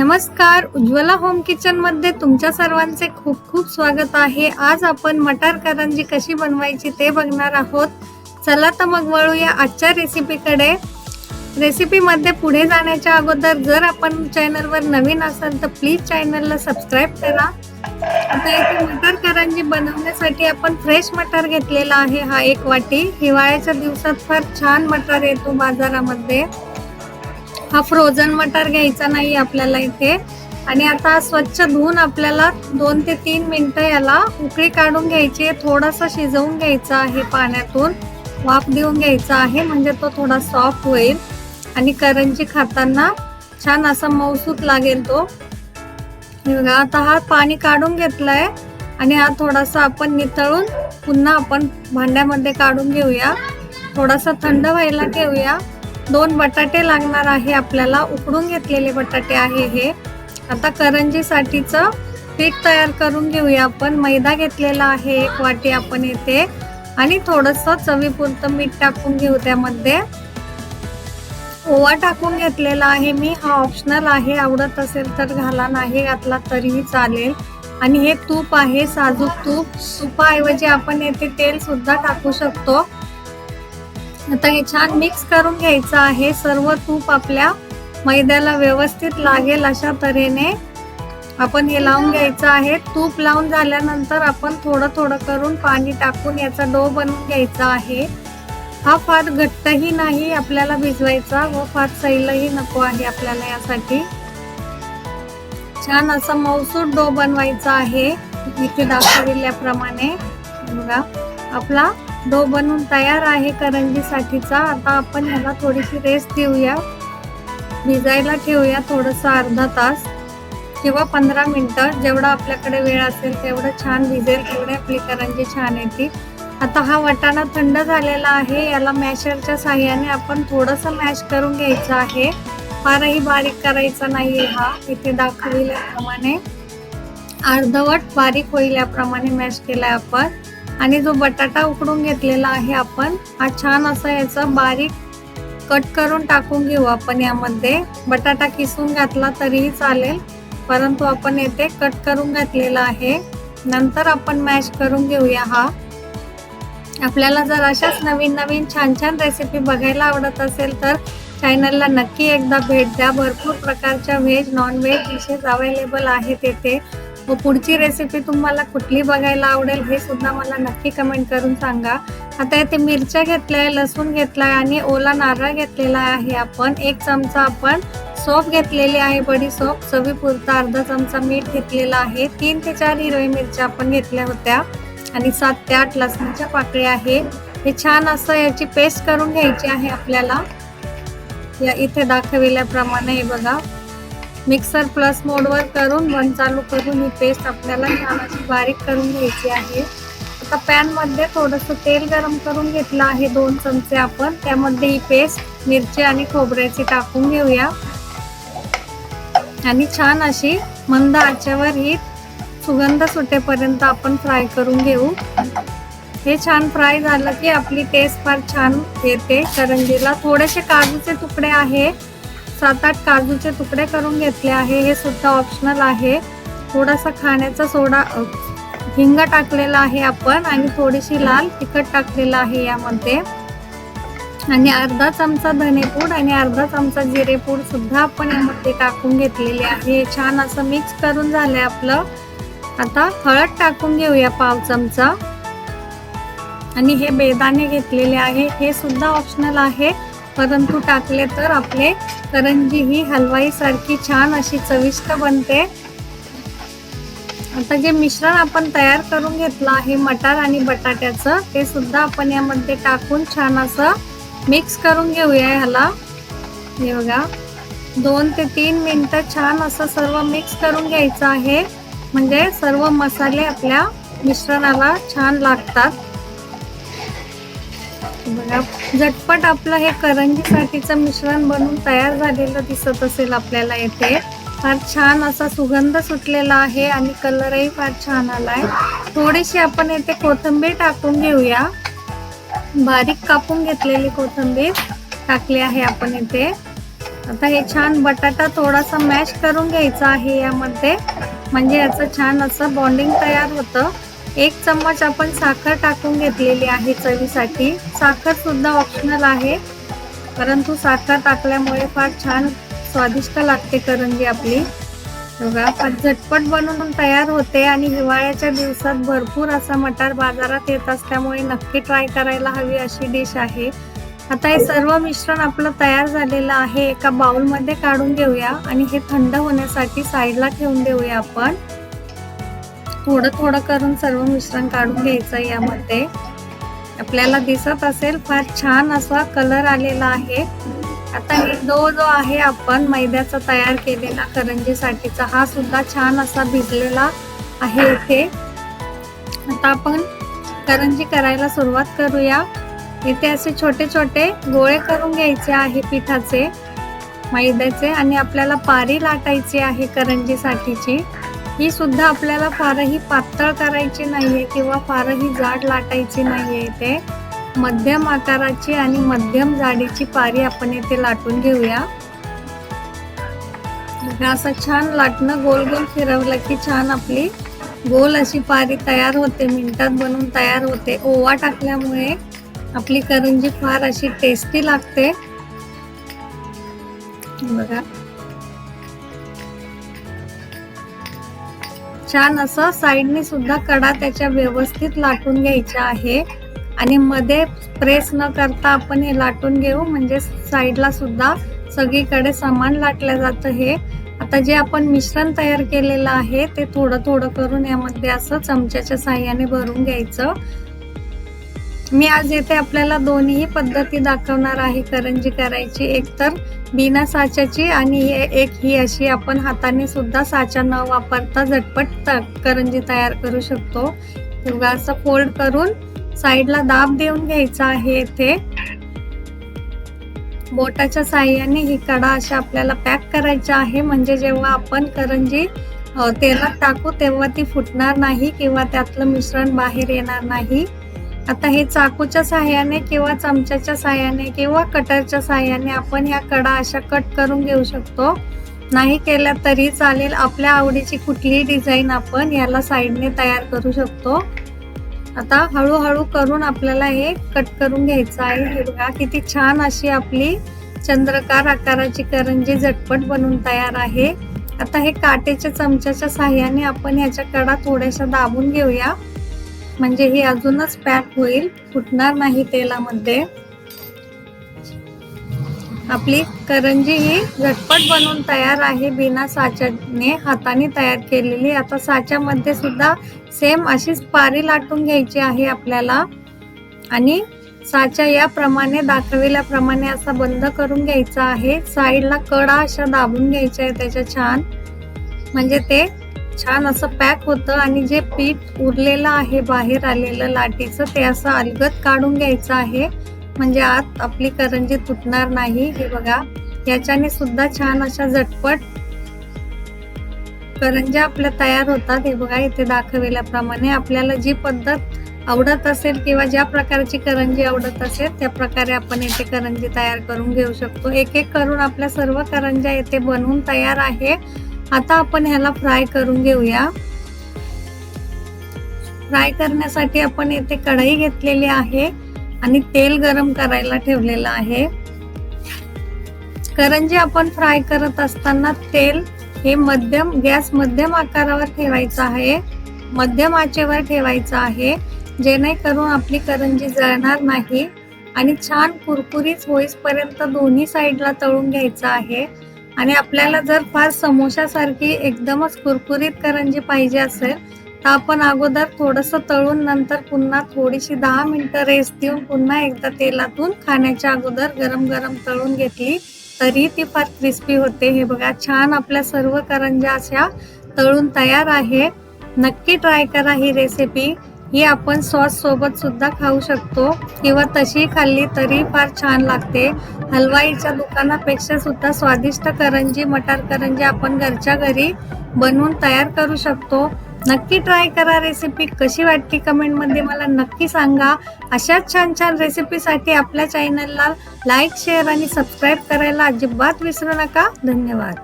नमस्कार उज्ज्वला होम किचनमध्ये तुमच्या सर्वांचे खूप खूप स्वागत आहे. आज आपण मटार करंजी कशी बनवायची ते बघणार आहोत. चला तर मग वळूया आजच्या रेसिपीकडे रेसिपीमध्ये पुढे जाण्याच्या अगोदर जर आपण चॅनलवर नवीन असाल तर प्लीज चॅनलला सबस्क्राईब करा. आता इथे मटार करंजी बनवण्यासाठी आपण फ्रेश मटार घेतलेला आहे हा एक वाटी. हिवाळ्याच्या दिवसात फार छान मटार येतो बाजारामध्ये. हा फ्रोझन मटार घ्यायचा नाही आपल्याला इथे. आणि आता स्वच्छ धुवून आपल्याला दोन ते तीन मिनटं याला उकळी काढून घ्यायची आहे. थोडासा शिजवून घ्यायचा आहे पाण्यातून. वाफ देऊन घ्यायचा आहे म्हणजे तो थोडा सॉफ्ट होईल. आणि करंजी खाताना छान असा मौसूत लागेल तो. बघा आता हा पाणी काढून घेतलाय. आणि हा थोडासा आपण नितळून पुन्हा आपण भांड्यामध्ये काढून घेऊया. थोडासा थंड व्हायला ठेवूया. दोन बटाटे लागणार आहे आपल्याला. उकडून घेतलेले बटाटे आहे हे. आता करंजीसाठीचं पीठ तयार करून घेऊया आपण. मैदा घेतलेला आहे एक वाटी आपण येते आणि थोडस चवीपुरतं मीठ टाकून घेऊ त्यामध्ये. ओवा टाकून घेतलेला आहे मी. हा ऑप्शनल आहे. आवडत असेल तर घाला. नाही घातला तरीही चालेल. आणि हे तूप आहे. साजूक तूप. तुपाऐवजी आपण येथे तेल सुद्धा टाकू शकतो. आता हे छान मिक्स करून घ्यायचं आहे. सर्व तूप आपल्या मैद्याला व्यवस्थित लागेल अशा तऱ्हेने. आपण हे लावून घ्यायचं आहे. तूप लावून झाल्यानंतर आपण थोडं थोडं करून पाणी टाकून याचा डो बनवून घ्यायचा आहे. हा फार घट्टही नाही आपल्याला भिजवायचा व फार सैलही नको आहे आपल्याला यासाठी. छान असा मौसूर डो बनवायचा आहे. इथे दाखविल्याप्रमाणे बघा आपला डो बनवून तयार आहे करंजीसाठीचा. आता आपण ह्याला थोडीशी रेस्ट देऊया. भिजायला ठेवूया थोडंसं अर्धा तास किंवा पंधरा मिनटं. जेवढा आपल्याकडे वेळ असेल तेवढं छान भिजेल तेवढी आपली करंजी छान येते. आता हा वटाणा थंड झालेला आहे. याला मॅशरच्या साह्याने आपण थोडंसं मॅश करून घ्यायचं आहे. फारही बारीक करायचा आहे हा. इथे दाखविल्याप्रमाणे. अर्धवट बारीक होईल याप्रमाणे मॅश केलाय आपण. आणि जो बटाटा उकडून घेतलेला आहे आपण हा छान असा याचा बारीक कट करून टाकून घेऊ आपण यामध्ये. बटाटा किसून घातला तरीही चालेल परंतु आपण येथे कट करून घातलेला आहे. नंतर आपण मॅश करून घेऊया हा. आपल्याला जर अशाच नवीन नवीन छान छान रेसिपी बघायला आवडत असेल तर चॅनलला नक्की एकदा भेट द्या. भरपूर प्रकारच्या veg non veg dishes available आहेत येथे. व पुढची रेसिपी तुम्हाला कुठली बघायला आवडेल हे सुद्धा मला नक्की कमेंट करून सांगा. आता इथे मिरच्या घेतल्या आहे लसूण घेतलाय आणि ओला नारळ घेतलेला आहे आपण. एक चमचा आपण सोप घेतलेली आहे बडी सोप चवीपुरता अर्धा चमचा मीठ घेतलेला आहे. तीन ते चार हिरवी मिरच्या आपण घेतल्या होत्या. आणि सात ते आठ लसणाच्या पाकळ्या आहे. हे छान असं याची पेस्ट करून घ्यायची आहे आपल्याला. या इथे दाखविल्याप्रमाणे हे बघा. मिक्सर प्लस मोडवर करून वन चालू करून ही पेस्ट आपल्याला छान अशी बारीक करून घ्यायची आहे. आता पॅनमध्ये थोडंसं तेल गरम करून घेतलं आहे दोन चमचे आपण. त्यामध्ये ही पेस्ट मिरची आणि खोबऱ्याची टाकून घेऊया. आणि छान अशी मंद आचेवर ही सुगंध सुटेपर्यंत आपण फ्राय करून घेऊ. हे छान फ्राय झालं की आपली टेस्ट फार छान येते. करंजीला थोडेसे काजूचे तुकडे आहे. सात आठ काजूचे तुकडे करून घेतले आहे. हे सुद्धा ऑप्शनल आहे. थोडासा खाण्याचा सोडा हिंग टाकलेला आहे आपण आणि थोडीशी लाल तिखट टाकलेलं आहे यामध्ये. आणि अर्धा चमचा धनेपूड आणि अर्धा चमचा जिरेपूड सुद्धा आपण यामध्ये टाकून घेतलेले आहे. छान असं मिक्स करून झालंय आपलं. आता हळद टाकून घेऊया पाव चमचा. आणि हे बेदाणे घेतलेले आहे. हे सुद्धा ऑप्शनल आहे. परंतु टाकले तर आपले करंजी ही हलवाई सारखी छान अशी चविष्ट बनते. आता जे मिश्रण आपण तयार करून घेतलं आहे मटार आणि बटाट्याचं ते सुद्धा आपण यामध्ये टाकून छान असं मिक्स करून घेऊया ह्याला. हे बघा दोन ते तीन मिनटं छान असं सर्व मिक्स करून घ्यायचं आहे. म्हणजे सर्व मसाले आपल्या मिश्रणाला छान लागतात. बघा झटपट आपलं हे करंजीसाठीचं मिश्रण बनवून तयार झालेलं दिसत असेल आपल्याला येथे. फार छान असा सुगंध सुटलेला आहे आणि कलरही फार छान आलाय. थोडीशी आपण येथे कोथिंबीर टाकून घेऊया. बारीक कापून घेतलेली कोथिंबीर टाकली आहे आपण इथे आता हे छान बटाटा थोडासा मॅश करून घ्यायचा आहे यामध्ये. म्हणजे याचं छान असं बॉन्डिंग तयार होतं. एक चम्मच आपण साखर टाकून घेतलेली आहे चवीसाठी. साखर सुद्धा ऑप्शनल आहे. परंतु साखर टाकल्यामुळे फार छान स्वादिष्ट लागते करंजी आपली. बघा फार झटपट बनवून तयार होते आणि हिवाळ्याच्या दिवसात भरपूर असा मटार बाजारात येत असल्यामुळे नक्की ट्राय करायला हवी अशी डिश आहे. आता हे सर्व मिश्रण आपलं तयार झालेलं आहे. एका बाउलमध्ये काढून घेऊया आणि हे थंड होण्यासाठी साईडला ठेवून देऊया आपण. थोडं थोडं करून सर्व मिश्रण काढून घ्यायचं यामध्ये. आपल्याला दिसत असेल फार छान असा कलर आलेला आहे. आता हे दो जो आहे आपण मैद्याचा तयार केलेला करंजीसाठीचा हा सुद्धा छान असा भिजलेला आहे इथे. आता आपण करंजी करायला सुरुवात करूया. इथे असे छोटे छोटे गोळे करून घ्यायचे आहे पिठाचे मैद्याचे आणि आपल्याला पारी लाटायची आहे करंजीसाठीची. ही सुद्धा आपल्याला फारही पातळ करायची नाही आहे किंवा फारही जाड लाटायची नाही आहे इथे. मध्यम आकाराची आणि मध्यम जाडीची पारी आपण इथे लाटून घेऊया. असं छान लाटणं गोल गोल फिरवलं की छान आपली गोल अशी पारी तयार होते मिनिटात बनवून तयार होते. ओवा टाकल्यामुळे आपली करंजी फार अशी टेस्टी लागते. बघा. छान असं साईडने सुद्धा कडा त्याच्या व्यवस्थित लाटून घ्यायच्या आहे. आणि मध्ये प्रेस न करता आपण हे लाटून घेऊ. म्हणजे साईडला सुद्धा सगळीकडे समान लाटलं जातं हे. आता जे आपण मिश्रण तयार केलेलं आहे ते थोडं थोडं करून यामध्ये असं चमच्याच्या साह्याने भरून घ्यायचं. मी आज येथे आपल्याला दोन्ही पद्धती दाखवणार आहे. करंजी करायची एक तर बिना साच्याची आणि हे एक ही अशी आपण हाताने सुद्धा साचा न वापरता झटपट त- करंजी तयार करू शकतो. तेव्हा असं फोल्ड करून साईडला दाब देऊन घ्यायचा आहे येथे. बोटाच्या साह्याने ही कडा अशा आपल्याला पॅक करायच्या आहे. म्हणजे जेव्हा आपण करंजी तेलात टाकू तेव्हा ती फुटणार नाही किंवा त्यातलं मिश्रण बाहेर येणार नाही. आता हे चाकूच्या साह्याने किंवा चमच्याच्या साह्याने किंवा कटरच्या साह्याने आपण ह्या कडा अशा कट करून घेऊ शकतो. नाही केल्या तरी चालेल. आपल्या आवडीची कुठलीही डिझाईन आपण याला साईडने तयार करू शकतो. आता हळूहळू करून आपल्याला हे कट करून घ्यायचं आहे. हिरव्या किती छान अशी आपली चंद्रकार आकाराची करंजी झटपट बनून तयार आहे. आता हे काटेच्या चमच्याच्या साह्याने आपण ह्याच्या कडा थोड्याशा दाबून घेऊया. म्हणजे ही अजूनच पॅक होईल. फुटणार नाही तेलामध्ये. आपली करंजी ही झटपट बनवून तयार आहे. बिना साच्याने हाताने तयार केलेली. आता साच्यामध्ये सुद्धा सेम अशीच पारी लाटून घ्यायची आहे आपल्याला. आणि साच्या याप्रमाणे दाखविल्याप्रमाणे असा बंद करून घ्यायचा आहे. साईडला कडा अशा दाबून घ्यायच्या आहे त्याच्या छान. म्हणजे ते छान असं पॅक होतं आणि जे पीठ उरलेलं आहे बाहेर आलेलं लाटीचं ते असं अलगत काढून घ्यायचं आहे. म्हणजे आत आपली करंजी तुटणार नाही. हे बघा याच्याने सुद्धा छान अशा झटपट करंज्या आपल्या तयार होतात. हे बघा इथे दाखविल्याप्रमाणे आपल्याला जी पद्धत आवडत असेल किंवा ज्या प्रकारची करंजी आवडत असेल त्या प्रकारे आपण येथे करंजी तयार करून घेऊ शकतो. एक एक करून आपल्या सर्व करंज्या येथे बनवून तयार आहे. आता आपण ह्याला फ्राय करून घेऊया. फ्राय करण्यासाठी आपण येथे कढई घेतलेली आहे आणि तेल गरम करायला ठेवलेलं आहे. करंजी आपण फ्राय करत असताना तेल हे मध्यम गॅस मध्यम आकारावर ठेवायचं आहे. मध्यम आचेवर ठेवायचं आहे. जेणेकरून आपली करंजी जळणार नाही आणि छान कुरकुरीत होईपर्यंत दोन्ही साईडला तळून घ्यायचं आहे. आणि आपल्याला जर फार समोशासारखी एकदमच कुरकुरीत करंजी पाहिजे असेल तर आपण अगोदर थोडंसं तळून नंतर पुन्हा थोडीशी दहा मिनिटं रेस्ट देऊन पुन्हा एकदा तेलातून खाण्याच्या अगोदर गरम गरम तळून घेतली तरी ती फार क्रिस्पी होते. हे बघा छान आपल्या सर्व करंज्या अशा तळून तयार आहे. नक्की ट्राय करा ही रेसिपी ही आपण सॉस सोबत सुद्धा खाऊ शकतो. किंवा तशी खाल्ली तरी फार छान लागते. हलवाईच्या दुकानापेक्षा सुद्धा स्वादिष्ट करंजी मटार करंजी आपण घरच्या घरी बनवून तयार करू शकतो. नक्की ट्राय करा रेसिपी. कशी वाटली कमेंटमध्ये मला नक्की सांगा. अशाच छान छान रेसिपीसाठी आपल्या चॅनलला लाईक शेअर आणि सबस्क्राईब करायला अजिबात विसरू नका. धन्यवाद.